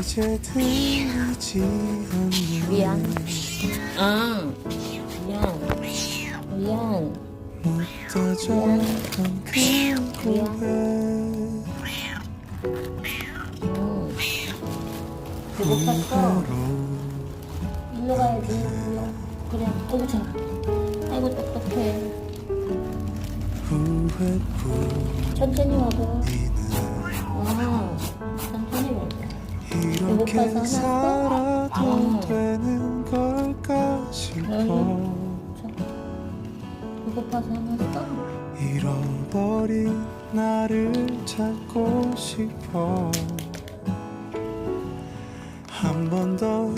이제 들리지 않는 미안. 아, 미안. 미안. 묻어졌던 그 고백 응. 배고팠어. 일로 가야지. 그래. 아이고, 자. 천천히 먹어. 아, 천천히 먹어. 배고파서 아. 되는 걸까 싶어. 배고파서? 잃어버린 나를 찾고 싶어 한 번 더